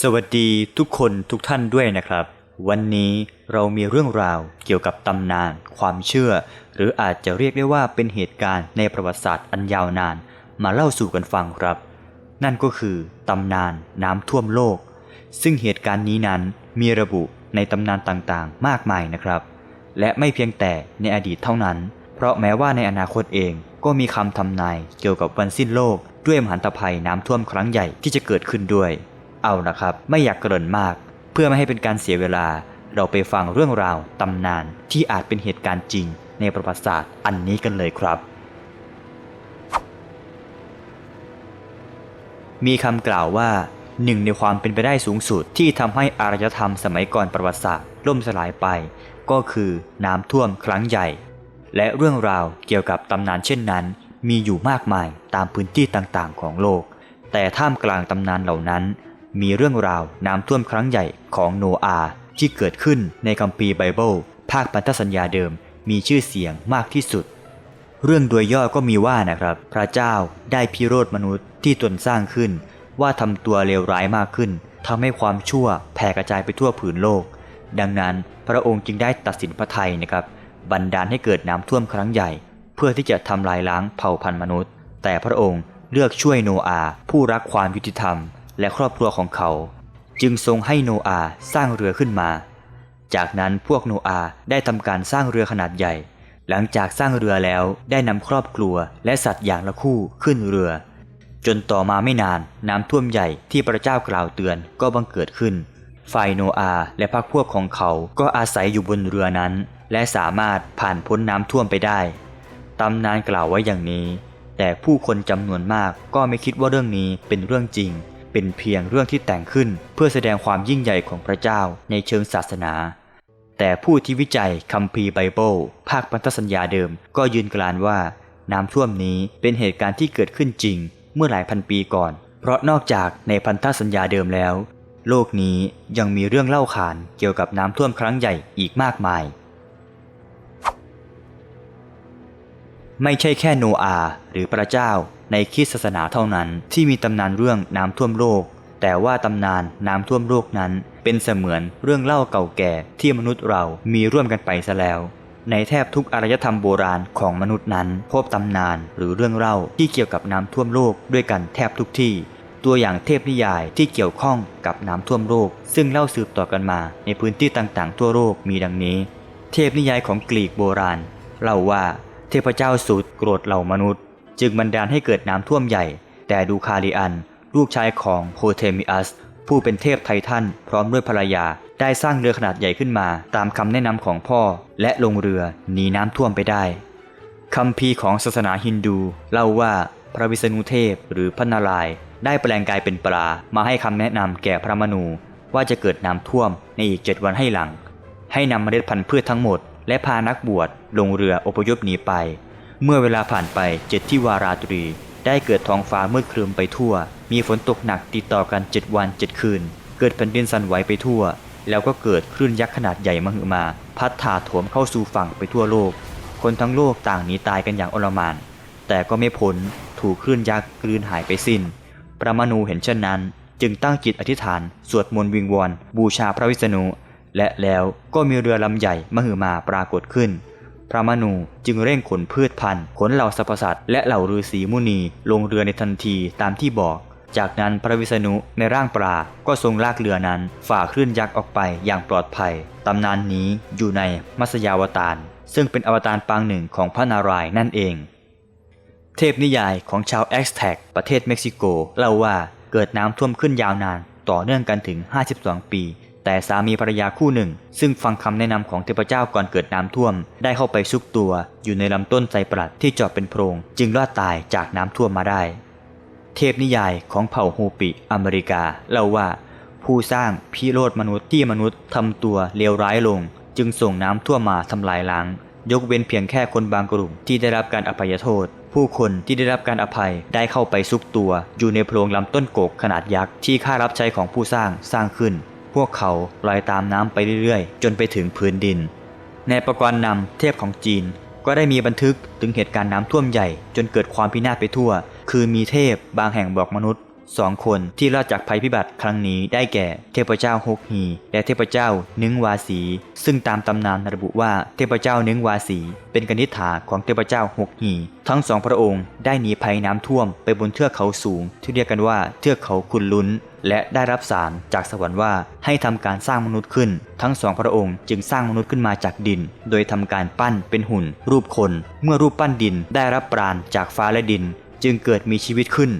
สวัสดีทุกคนทุกท่านด้วยนะครับ วันนี้เรามีเรื่องราวเกี่ยวกับตำนาน ความเชื่อ หรืออาจจะเรียกได้ว่าเป็นเหตุการณ์ในประวัติศาสตร์อันยาวนาน มาเล่าสู่กันฟังครับ นั่นก็คือตำนานน้ำท่วมโลก ซึ่งเหตุการณ์นี้นั้นมีระบุในตำนานต่างๆ มากมายนะครับ และไม่เพียงแต่ในอดีตเท่านั้น เพราะแม้ว่าในอนาคตเองก็มีคำทำนายเกี่ยวกับวันสิ้นโลกด้วยมหันตภัยน้ำท่วมครั้งใหญ่ที่จะเกิดขึ้นด้วย เอานะครับ ไม่อยากเกริ่นมาก เพื่อไม่ให้เป็นการเสียเวลา เราไปฟังเรื่องราวตำนานที่อาจเป็นเหตุการณ์จริง ในประวัติศาสตร์อันนี้กันเลยครับ มีคำกล่าวว่าหนึ่งในความเป็นไปได้สูงสุดที่ทำให้อารยธรรมสมัยก่อนประวัติศาสตร์ล่มสลายไป ก็คือน้ำท่วมครั้งใหญ่ และเรื่องราวเกี่ยวกับตำนานเช่นนั้น มีอยู่มากมายตามพื้นที่ต่างๆ ของโลก แต่ท่ามกลางตำนานเหล่านั้น มีเรื่องราวน้ำท่วมครั้งใหญ่ของโนอาห์ที่เกิดขึ้นในคัมภีร์ไบเบิลภาคพันธสัญญาเดิมมีชื่อเสียงมากที่สุด เรื่องโดยย่อก็มีว่านะครับ พระเจ้าได้พิโรธมนุษย์ที่ตนสร้างขึ้น ว่าทำตัวเลวร้ายมากขึ้นทำให้ความชั่วแผ่กระจายไปทั่วผืนโลก ดังนั้นพระองค์จึงได้ตัดสินพระทัยนะครับบันดาลให้เกิดน้ำท่วมครั้งใหญ่ เพื่อที่จะทำลายล้างเผ่าพันธุ์มนุษย์ แต่พระองค์เลือกช่วยโนอาห์ผู้รักความยุติธรรม และครอบครัวของเขา จึงทรงให้โนอาสร้างเรือขึ้นมา จากนั้นพวกโนอาได้ทำการสร้างเรือขนาดใหญ่ หลังจากสร้างเรือแล้วได้นำครอบครัวและสัตว์อย่างละคู่ขึ้นเรือ จนต่อมาไม่นานน้ำท่วมใหญ่ที่พระเจ้ากล่าวเตือนก็บังเกิดขึ้น ฝ่ายโนอาและพรรคพวกของเขาก็อาศัยอยู่บนเรือนั้น และสามารถผ่านพ้นน้ำท่วมไปได้ตำนานกล่าวไว้อย่างนี้ แต่ผู้คนจำนวนมากก็ไม่คิดว่าเรื่องนี้เป็นเรื่องจริง เป็นเพียงเรื่องที่แต่งขึ้นเพื่อแสดงความยิ่งใหญ่ของพระเจ้าในเชิงศาสนา แต่ผู้ที่วิจัยคัมภีร์ไบเบิลภาคพันธสัญญาเดิมก็ยืนกรานว่า น้ำท่วมนี้เป็นเหตุการณ์ที่เกิดขึ้นจริง เมื่อหลายพันปีก่อน เพราะนอกจากในพันธสัญญาเดิมแล้ว โลกนี้ยังมีเรื่องเล่าขานเกี่ยวกับน้ำท่วมครั้งใหญ่อีกมากมายไม่ใช่แค่โนอาห์หรือพระเจ้า ในคริสตศาสนาเท่านั้น ที่มีตำนานเรื่องน้ำท่วมโลก แต่ว่าตำนานน้ำท่วมโลกนั้น เป็นเสมือนเรื่องเล่าเก่าแก่ที่มนุษย์เรามีร่วมกันไปซะแล้ว ในแทบทุกอารยธรรมโบราณของมนุษย์นั้น พบตำนานหรือเรื่องเล่าที่เกี่ยวกับน้ำท่วมโลกด้วยกันแทบทุกที่ตัวอย่างเทพนิยายที่เกี่ยวข้องกับน้ำท่วมโลก ซึ่งเล่าสืบต่อกันมาในพื้นที่ต่างๆ ทั่วโลกมีดังนี้ เทพนิยายของกรีกโบราณเล่าว่าเทพเจ้าสุดโกรธเหล่ามนุษย์ จึงบันดาลให้เกิดน้ำท่วมใหญ่ แต่ดูคาริอัน ลูกชายของโฮเทมิอัส ผู้เป็นเทพไททันพร้อมด้วยภรรยา ได้สร้างเรือขนาดใหญ่ขึ้นมา ตามคำแนะนำของพ่อ และลงเรือหนีน้ำท่วมไปได้คัมภีของศาสนาฮินดู เล่าว่าพระวิษณุเทพหรือพระนารายณ์ได้แปลงกายเป็นปลา มาให้คำแนะนำแก่พระมนู ว่าจะเกิดน้ำท่วมในอีกเจ็ดวันให้หลัง ให้นำเมล็ดพันธุ์พืชทั้งหมด และพานักบวชลงเรืออพยพหนีไป เมื่อเวลาผ่านไปเจ็ดที่วาราตรี ได้เกิดท้องฟ้ามืดครึมไปทั่ว มีฝนตกหนักติดต่อกันเจ็ดวันเจ็ดคืน เกิดแผ่นดินสั่นไหวไปทั่ว แล้วก็เกิดคลื่นยักษ์ขนาดใหญ่มหึมา พัดถาโถมเข้าสู่ฝั่งไปทั่วโลก คนทั้งโลกต่างหนีตายกันอย่างอลหม่านแต่ก็ไม่พ้นถูกคลื่นยักษ์กลืนหายไปสิ้นพระมนูเห็นเช่นนั้น จึงตั้งจิตอธิษฐาน สวดมนต์วิงวอนบูชาพระวิษณุและแล้วก็มีเรือลำใหญ่มหึมาปรากฏขึ้น พระมนูจึงเร่งขนพืชพันธุ์ขนเหล่าสรรพสัตว์และเหล่าฤาษีมุนีลงเรือในทันทีตามที่บอก จากนั้นพระวิษณุในร่างปลาก็ทรงลากเรือนั้นฝ่าคลื่นยักษ์ออกไปอย่างปลอดภัยตำนานนี้อยู่ในมัสยาวตาร ซึ่งเป็นอวตารปางหนึ่งของพระนารายณ์นั่นเอง เทพนิยายของชาวแอ็กแท็กประเทศเม็กซิโกเล่าว่าเกิดน้ำท่วมขึ้นยาวนานต่อเนื่องกันถึง 52 ปี แต่สามีภรรยาคู่หนึ่ง ซึ่งฟังคำแนะนำของเทพเจ้าก่อนเกิดน้ำท่วม ได้เข้าไปซุกตัว อยู่ในลำต้นไทรปรัดที่เจาะเป็นโพรง จึงรอดตายจากน้ำท่วมมาได้ เทพนิยายของเผ่าฮูปิอเมริกาเล่าว่า ผู้สร้างพิโรธมนุษย์ที่มนุษย์ทำตัวเลวร้ายลง จึงส่งน้ำท่วมมาทำลายล้าง ยกเว้นเพียงแค่คนบางกลุ่มที่ได้รับการอภัยโทษผู้คนที่ได้รับการอภัยได้เข้าไปซุกตัว อยู่ในโพรงลำต้นโกกขนาดยักษ์ที่ข้ารับใช้ของผู้สร้างสร้างขึ้น พวกเขาลอยตามน้ำไปเรื่อยๆ จนไปถึงพื้นดิน ในประกรณ์นำเทพของจีน ก็ได้มีบันทึกถึงเหตุการณ์น้ำท่วมใหญ่ จนเกิดความพินาศไปทั่ว คือมีเทพบางแห่งบอกมนุษย์ สองคนที่รอดจากภัยพิบัติครั้งนี้ได้แก่เทพเจ้าฮกฮี และเทพเจ้านึงวาสี ซึ่งตามตำนานระบุว่าเทพเจ้านึงวาสี เป็นกนิษฐาของเทพเจ้าฮกฮี ทั้งสองพระองค์ได้หนีภัยน้ำท่วมไปบนเทือกเขาสูง ที่เรียกกันว่าเทือกเขาคุนลุนและได้รับสารจากสวรรค์ว่าให้ทำการสร้างมนุษย์ขึ้น ทั้งสองพระองค์จึงสร้างมนุษย์ขึ้นมาจากดิน โดยทำการปั้นเป็นหุ่น รูปคน เมื่อรูปปั้นดินได้รับปราณจากฟ้าและดิน จึงเกิดมีชีวิตขึ้น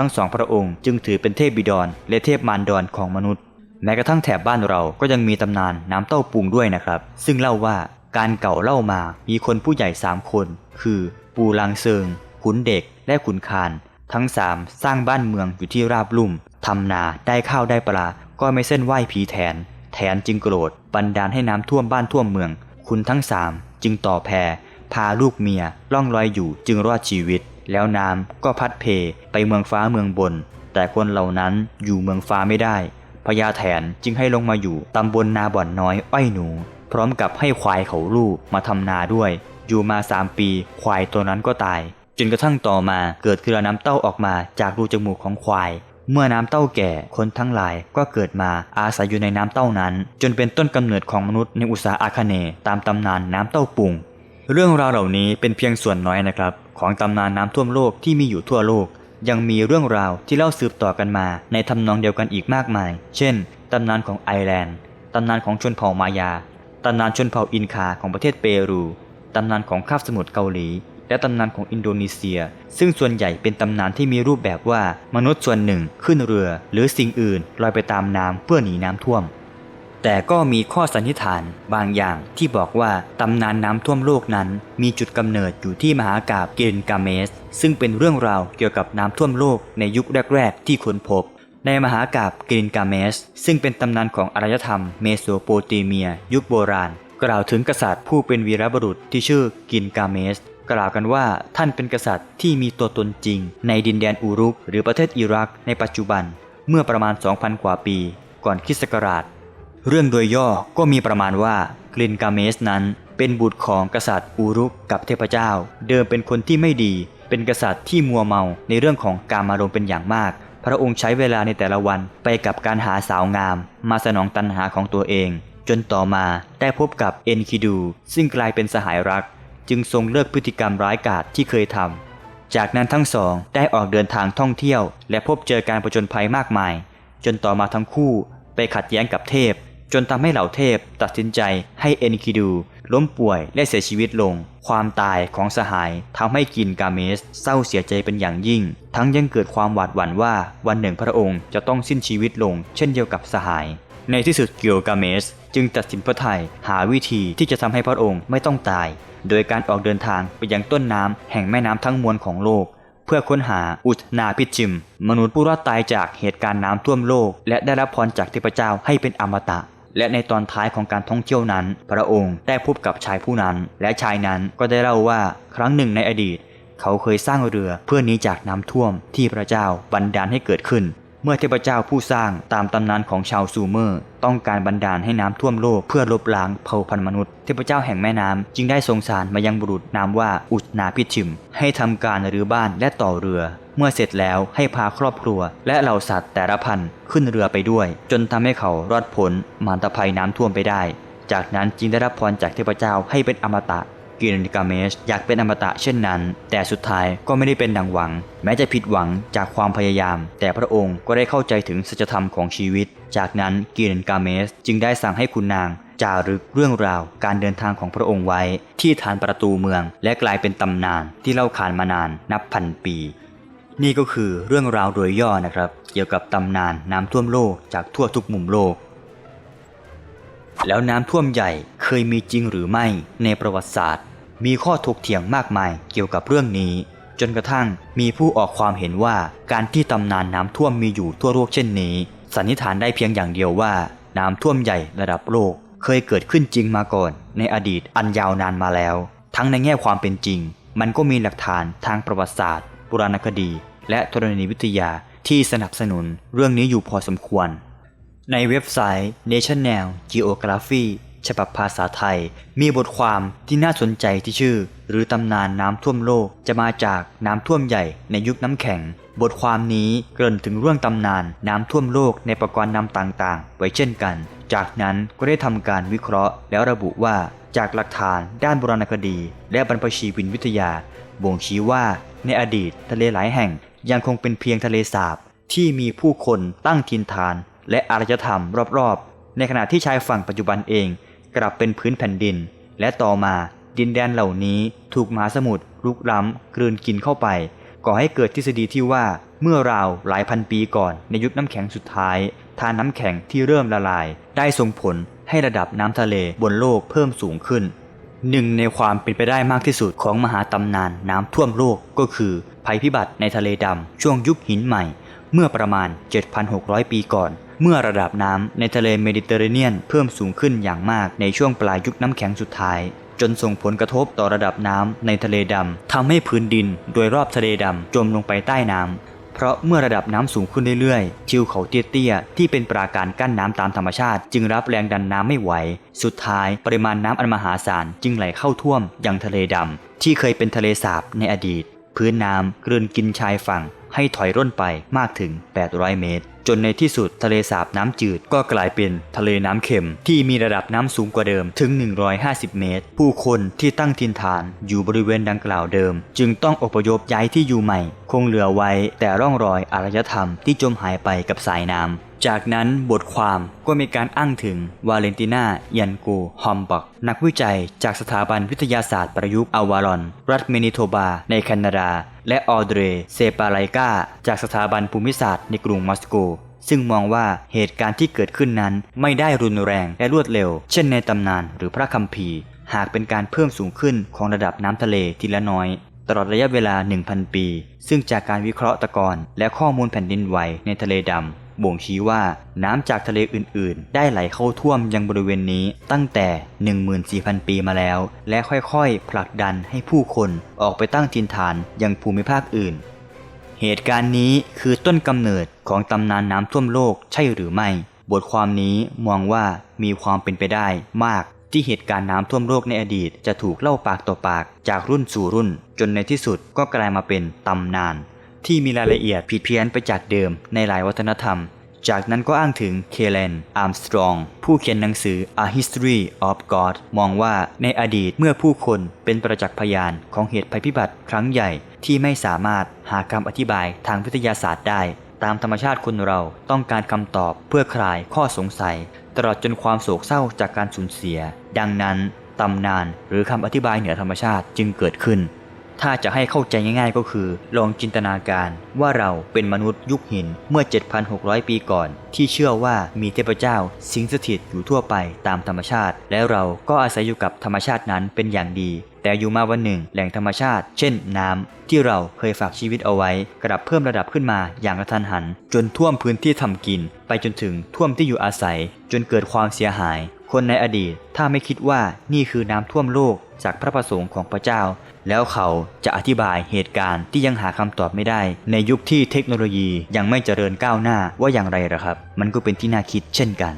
ทั้งสองพระองค์จึงถือเป็นเทพบิดรและเทพมารดรของมนุษย์ แม้กระทั่งแถบบ้านเราก็ยังมีตำนานน้ำเต้าปุงด้วยนะครับ ซึ่งเล่าว่าการเก่าเล่ามามีคนผู้ใหญ่สามคน คือปูลางเซิงขุนเด็กและขุนคานทั้งสามสร้างบ้านเมืองอยู่ที่ราบลุ่มทำนาได้ข้าวได้ปลาก็ไม่เส้นไหว้ผีแทน แทนจึงโกรธ บันดาลให้น้ำท่วมบ้านท่วมเมือง คุณทั้งสามจึงต่อแพพาลูกเมียล่องลอยอยู่จึงรอดชีวิต แล้วน้ำก็พัดเพไปเมืองฟ้าเมืองบน แต่คนเหล่านั้นอยู่เมืองฟ้าไม่ได้พญาแถนจึงให้ลงมาอยู่ตำบลนาบ่อนน้อยอ้อยหนู พร้อมกับให้ควายเขาลูกมาทำนาด้วย อยู่มาสามปีควายตัวนั้นก็ตาย จนกระทั่งต่อมาเกิดคือน้ำเต้าออกมาจากรูจมูกของควาย เมื่อน้ำเต้าแก่คนทั้งหลายก็เกิดมาอาศัยอยู่ในน้ำเต้านั้น จนเป็นต้นกำเนิดของมนุษย์ในอุตสาอาคเน ตามตำนานน้ำเต้าปุงเรื่องราวเหล่านี้เป็นเพียงส่วนน้อยนะครับ ของตำนานน้ำท่วมโลกที่มีอยู่ทั่วโลก ยังมีเรื่องราวที่เล่าสืบต่อกันมาในทำนองเดียวกันอีกมากมาย เช่น ตำนานของไอร์แลนด์ ตำนานของชนเผ่ามายา ตำนานชนเผ่าอินคาของประเทศเปรู ตำนานของคาบสมุทรเกาหลี และตำนานของอินโดนีเซีย ซึ่งส่วนใหญ่เป็นตำนานที่มีรูปแบบว่ามนุษย์ส่วนหนึ่งขึ้นเรือ หรือสิ่งอื่นลอยไปตามน้ำเพื่อหนีน้ำท่วม แต่ก็มีข้อสันนิษฐานบางอย่างที่บอกว่าตำนานน้ำท่วมโลกนั้นมีจุดกำเนิดอยู่ที่มหากาบเกนกาเมส ซึ่งเป็นเรื่องราวเกี่ยวกับน้ำท่วมโลกในยุคแรก ๆ ที่ค้นพบ ในมหากาบเกนกาเมส ซึ่งเป็นตำนานของอารยธรรมเมโสโปเตเมีย ยุคโบราณ กล่าวถึงกษัตริย์ผู้เป็นวีรบุรุษที่ชื่อกินกาเมส กล่าวกันว่าท่านเป็นกษัตริย์ที่มีตัวตนจริง ในดินแดนอูรุก หรือประเทศอิรักในปัจจุบัน เมื่อประมาณ 2,000 กว่าปี ก่อนคริสต์ศักราช เรื่องโดยย่อก็มีประมาณว่ากลินกาเมสนั้น เป็นบุตรของกษัตริย์อูรุกกับเทพเจ้า เดิมเป็นคนที่ไม่ดี เป็นกษัตริย์ที่มัวเมาในเรื่องของการมารมเป็นอย่างมาก พระองค์ใช้เวลาในแต่ละวันไปกับการหาสาวงาม มาสนองตัณหาของตัวเอง จนต่อมาได้พบกับเอ็นคิดู ซึ่งกลายเป็นสหายรัก จึงทรงเลิกพฤติกรรมร้ายกาจที่เคยทำจากนั้นทั้งสองได้ออกเดินทางท่องเที่ยว และพบเจอการประจนภัยมากมาย จนต่อมาทั้งคู่ไปขัดแย้งกับเทพ จนทำให้เหล่าเทพตัดสินใจให้เอ็นคิดู ล้มป่วยและเสียชีวิตลง ความตายของสหายทำให้กินกาเมสเศร้าเสียใจเป็นอย่างยิ่ง ทั้งยังเกิดความหวาดหวั่นว่าวันหนึ่งพระองค์จะต้องสิ้นชีวิตลง เช่นเดียวกับสหาย ในที่สุดเกียวกาเมสจึงตัดสินพระทัยหาวิธีที่จะทำให้พระองค์ไม่ต้องตาย โดยการออกเดินทางไปยังต้นน้ำแห่งแม่น้ำทั้งมวลของโลกเพื่อค้นหาอุทนาพิจิม มนุษย์ผู้รอดตายจากเหตุการณ์น้ำท่วมโลก และได้รับพรจากเทพเจ้าให้เป็นอมตะ และในตอนท้ายของการท่องเที่ยวนั้น พระองค์ได้พบกับชายผู้นั้น และชายนั้นก็ได้เล่าว่าครั้งหนึ่งในอดีต เขาเคยสร้างเรือเพื่อหนีจากน้ำท่วมที่พระเจ้าบันดาลให้เกิดขึ้น เมื่อเทพเจ้าผู้สร้างตามตำนานของชาวซูเมอร์ ต้องการบันดาลให้น้ำท่วมโลกเพื่อลบล้างเผ่าพันธุ์มนุษย์ เทพเจ้าแห่งแม่น้ำจึงได้ทรงสารมายังบุรุษนามว่าอุตนาพิชิม ให้ทำการรื้อบ้านและต่อเรือ เมื่อเสร็จแล้วให้พาครอบครัว และเหล่าสัตว์แต่ละพันธุ์ขึ้นเรือไปด้วย จนทำให้เขารอดพ้นมารตภัยน้ำท่วมไปได้ จากนั้นจึงได้รับพรจากเทพเจ้าให้เป็นอมตะกินกาเมชอยากเป็นอมตะเช่นนั้น แต่สุดท้ายก็ไม่ได้เป็นดังหวัง แม้จะผิดหวังจากความพยายาม แต่พระองค์ก็ได้เข้าใจถึงสัจธรรมของชีวิต จากนั้นกินกาเมสจึงได้สั่งให้คุณนางจารึกเรื่องราวการเดินทางของพระองค์ไว้ ที่ฐานประตูเมือง และกลายเป็นตำนานที่เล่าขานมานานนับพันปี นี่ก็คือเรื่องราวโดยย่อนะครับ เกี่ยวกับตำนานน้ำท่วมโลกจากทั่วทุกมุมโลก แล้วน้ำท่วมใหญ่เคยมีจริงหรือไม่ในประวัติศาสตร์ มีข้อถกเถียงมากมายเกี่ยวกับเรื่องนี้ จนกระทั่งมีผู้ออกความเห็นว่าการที่ตำนานน้ำท่วมมีอยู่ทั่วโลกเช่นนี้ สันนิษฐานได้เพียงอย่างเดียวว่า น้ำท่วมใหญ่ระดับโลก เคยเกิดขึ้นจริงมาก่อน ในอดีตอันยาวนานมาแล้ว ทั้งในแง่ความเป็นจริง มันก็มีหลักฐานทางประวัติศาสตร์โบราณคดี และธรณีวิทยาที่สนับสนุนเรื่องนี้อยู่พอสมควร ในเว็บไซต์ National Geography ฉบับภาษาไทย มีบทความที่น่าสนใจที่ชื่อ หรือตำนานน้ำท่วมโลกจะมาจากน้ำท่วมใหญ่ในยุคน้ำแข็ง บทความนี้เกริ่นถึงเรื่องตำนานน้ำท่วมโลกในประกรณ์นำต่างๆ ไว้เช่นกัน จากนั้นก็ได้ทำการวิเคราะห์ แล้วระบุว่าจากหลักฐานด้านโบราณคดี และบรรพชีวินวิทยา บ่งชี้ว่าในอดีตทะเลหลายแห่ง ยังคงเป็นเพียงทะเลสาบที่มีผู้คนตั้งถิ่นฐาน และอารยธรรมรอบๆ ในขณะที่ชายฝั่งปัจจุบันเอง กลับเป็นพื้นแผ่นดิน และต่อมาดินแดนเหล่านี้ถูกมหาสมุทรลุกล้ำกลืนกินเข้าไป ก่อให้เกิดทฤษฎีที่ว่าเมื่อราวหลายพันปีก่อนในยุคน้ำแข็งสุดท้ายทานน้ำแข็งที่เริ่มละลาย ได้ส่งผลให้ระดับน้ำทะเลบนโลกเพิ่มสูงขึ้นหนึ่งในความเป็นไปได้มากที่สุดของมหาตำนานน้ำท่วมโลกก็คือ ภัยพิบัติในทะเลดำช่วงยุคหินใหม่ เมื่อประมาณ 7,600 ปีก่อน เมื่อระดับน้ำในทะเลเมดิเตอร์เรเนียนเพิ่มสูงขึ้นอย่างมากในช่วงปลายยุคน้ำแข็งสุดท้าย จนส่งผลกระทบต่อระดับน้ำในทะเลดำทำให้พื้นดิน โดยรอบทะเลดำจมลงไปใต้น้ำเพราะเมื่อระดับน้ำสูงขึ้นเรื่อยๆ ทิวเขาเตี้ยๆ ที่เป็นปราการกั้นน้ำตามธรรมชาติ จึงรับแรงดันน้ำไม่ไหว สุดท้ายปริมาณน้ำอันมหาศาลจึงไหลเข้าท่วมยังทะเลดำที่เคยเป็นทะเลสาบในอดีต พื้นน้ำกลืนกินชายฝั่ง ให้ถอยร่นไปมากถึง 800 เมตร จนในที่สุดทะเลสาบน้ำจืดก็กลายเป็นทะเลน้ำเค็ม ที่มีระดับน้ำสูงกว่าเดิมถึง 150 เมตร ผู้คนที่ตั้งถิ่นฐานอยู่บริเวณดังกล่าวเดิม จึงต้องอพยพย้ายที่อยู่ใหม่ คงเหลือไว้แต่ร่องรอยอารยธรรมที่จมหายไปกับสายน้ำ จากนั้นบทความก็มีการอ้างถึงวาเลนติน่ายันโกฮอมบักนักวิจัยจากสถาบันวิทยาศาสตร์ประยุกต์อวารอน รัฐเมนิโทบา ในแคนาดา และออเดรเซปาไลกาจากสถาบันภูมิศาสตร์ในกรุงมอสโกซึ่งมองว่าเหตุการณ์ที่เกิดขึ้นนั้นไม่ได้รุนแรงและรวดเร็ว เช่นในตำนานหรือพระคัมภีร์ หากเป็นการเพิ่มสูงขึ้นของระดับน้ำทะเลทีละน้อย ตลอดระยะเวลา 1,000 ปี ซึ่งจากการวิเคราะห์ตะกอนและข้อมูลแผ่นดินไหวในทะเลดำ บ่งชี้ว่าน้ำจากทะเลอื่นๆ ได้ไหลเข้าท่วมยังบริเวณนี้ตั้งแต่ 14,000 ปีมาแล้ว และค่อยๆ ผลักดันให้ผู้คนออกไปตั้งถิ่นฐานยังภูมิภาคอื่น เหตุการณ์นี้คือต้นกำเนิดของตำนานน้ำท่วมโลกใช่หรือไม่ บทความนี้มองว่ามีความเป็นไปได้มากที่เหตุการณ์น้ำท่วมโลกในอดีตจะถูกเล่าปากต่อปากจากรุ่นสู่รุ่น จนในที่สุดก็กลายมาเป็นตำนาน ที่มีรายละเอียดผิดเพี้ยนไปจากเดิมในหลายวัฒนธรรม จากนั้นก็อ้างถึงเคเลนอาร์มสตรอง ผู้เขียนหนังสือ A History of God มองว่าในอดีตเมื่อผู้คนเป็นประจักษ์พยานของเหตุภัยพิบัติครั้งใหญ่ที่ไม่สามารถหาคำอธิบายทางวิทยาศาสตร์ได้ ตามธรรมชาติคนเราต้องการคำตอบเพื่อคลายข้อสงสัย ตลอดจนความโศกเศร้าจากการสูญเสีย ดังนั้นตำนานหรือคำอธิบายเหนือธรรมชาติจึงเกิดขึ้น ถ้าจะให้เข้าใจง่ายๆก็คือ ลองจินตนาการว่าเราเป็นมนุษย์ยุคหินเมื่อ 7,600 ปีก่อน ที่เชื่อว่ามีเทพเจ้า สิงสถิตอยู่ทั่วไปตามธรรมชาติ และเราก็อาศัยอยู่กับธรรมชาตินั้นเป็นอย่างดี แต่อยู่มาวันหนึ่งแหล่งธรรมชาติ เช่นน้ำที่เราเคยฝากชีวิตเอาไว้ กลับเพิ่มระดับขึ้นมาอย่างกระทันหัน จนท่วมพื้นที่ทำกิน ไปจนถึงท่วมที่อยู่อาศัย จนเกิดความเสียหาย คนในอดีต ถ้าไม่คิดว่านี่คือน้ำท่วมโลกจากพระประสงค์ของพระเจ้า แล้วเขาจะอธิบายเหตุการณ์ที่ยังหาคำตอบไม่ได้ ในยุคที่เทคโนโลยียังไม่เจริญก้าวหน้าว่าอย่างไรหรอครับ มันก็เป็นที่น่าคิดเช่นกัน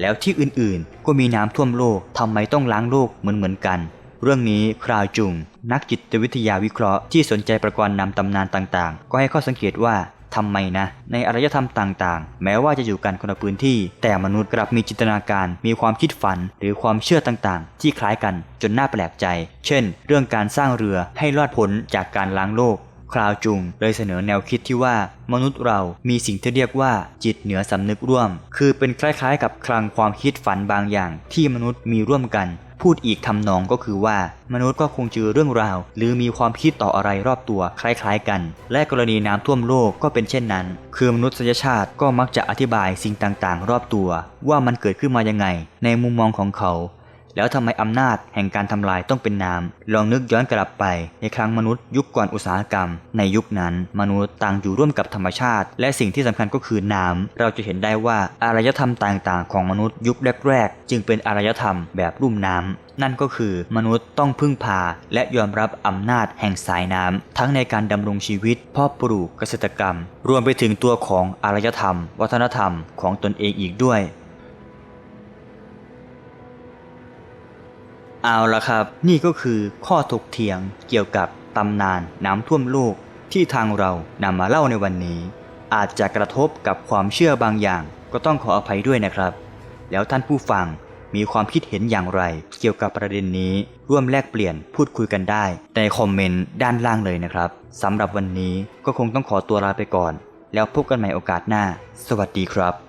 แล้วที่อื่นๆ ก็มีน้ำท่วมโลกทำไมต้องล้างโลกเหมือนๆกัน เรื่องนี้คราวจุง นักจิตวิทยาวิเคราะห์ที่สนใจประกรณ์นำตำนานต่างๆ ก็ให้ข้อสังเกตว่า ทำไมนะ ในอารยธรรมต่างๆ แม้ว่าจะอยู่กันคนละพื้นที่ แต่มนุษย์กลับมีจินตนาการ มีความคิดฝัน หรือความเชื่อต่างๆ ที่คล้ายกันจนน่าแปลกใจ เช่น เรื่องการสร้างเรือให้รอดพ้นจากการล้างโลกคราวจุงเลยเสนอแนวคิดที่ว่า มนุษย์เรามีสิ่งที่เรียกว่าจิตเหนือสำนึกร่วม คือเป็นคล้ายๆ กับคลังความคิดฝันบางอย่างที่มนุษย์มีร่วมกัน พูดอีกทำนองก็คือว่า มนุษย์ก็คงเจอเรื่องราว หรือมีความคิดต่ออะไรรอบตัวคล้ายๆกัน และกรณีน้ำท่วมโลกก็เป็นเช่นนั้น คือมนุษยชาติก็มักจะอธิบายสิ่งต่างๆ รอบตัว ว่ามันเกิดขึ้นมายังไง ในมุมมองของเขา แล้วทำไมอำนาจแห่งการทำลายต้องเป็นน้ำลองนึกย้อนกลับไป ในครั้งมนุษย์ยุคก่อนอุตสาหกรรม ในยุคนั้น มนุษย์ต่างอยู่ร่วมกับธรรมชาติ และสิ่งที่สำคัญก็คือน้ำเราจะเห็นได้ว่าอารยธรรมต่างๆ ของมนุษย์ยุคแรกๆ จึงเป็นอารยธรรมแบบรุ่มน้ำนั่นก็คือมนุษย์ต้องพึ่งพาและยอมรับอำนาจแห่งสายน้ำทั้งในการดำรงชีวิตพาะปลูกเกษตรกรรม รวมไปถึงตัวของอารยธรรม วัฒนธรรมของตนเองอีกด้วย เอาละครับ นี่ก็คือข้อถกเถียงเกี่ยวกับตำนานน้ำท่วมโลกที่ทางเรานำมาเล่าในวันนี้ อาจจะกระทบกับความเชื่อบางอย่าง ก็ต้องขออภัยด้วยนะครับ แล้วท่านผู้ฟังมีความคิดเห็นอย่างไร เกี่ยวกับประเด็นนี้ร่วมแลกเปลี่ยนพูดคุยกันได้ ในคอมเมนต์ด้านล่างเลยนะครับสำหรับวันนี้ก็คงต้องขอตัวลาไปก่อน แล้วพบกันใหม่โอกาสหน้า สวัสดีครับ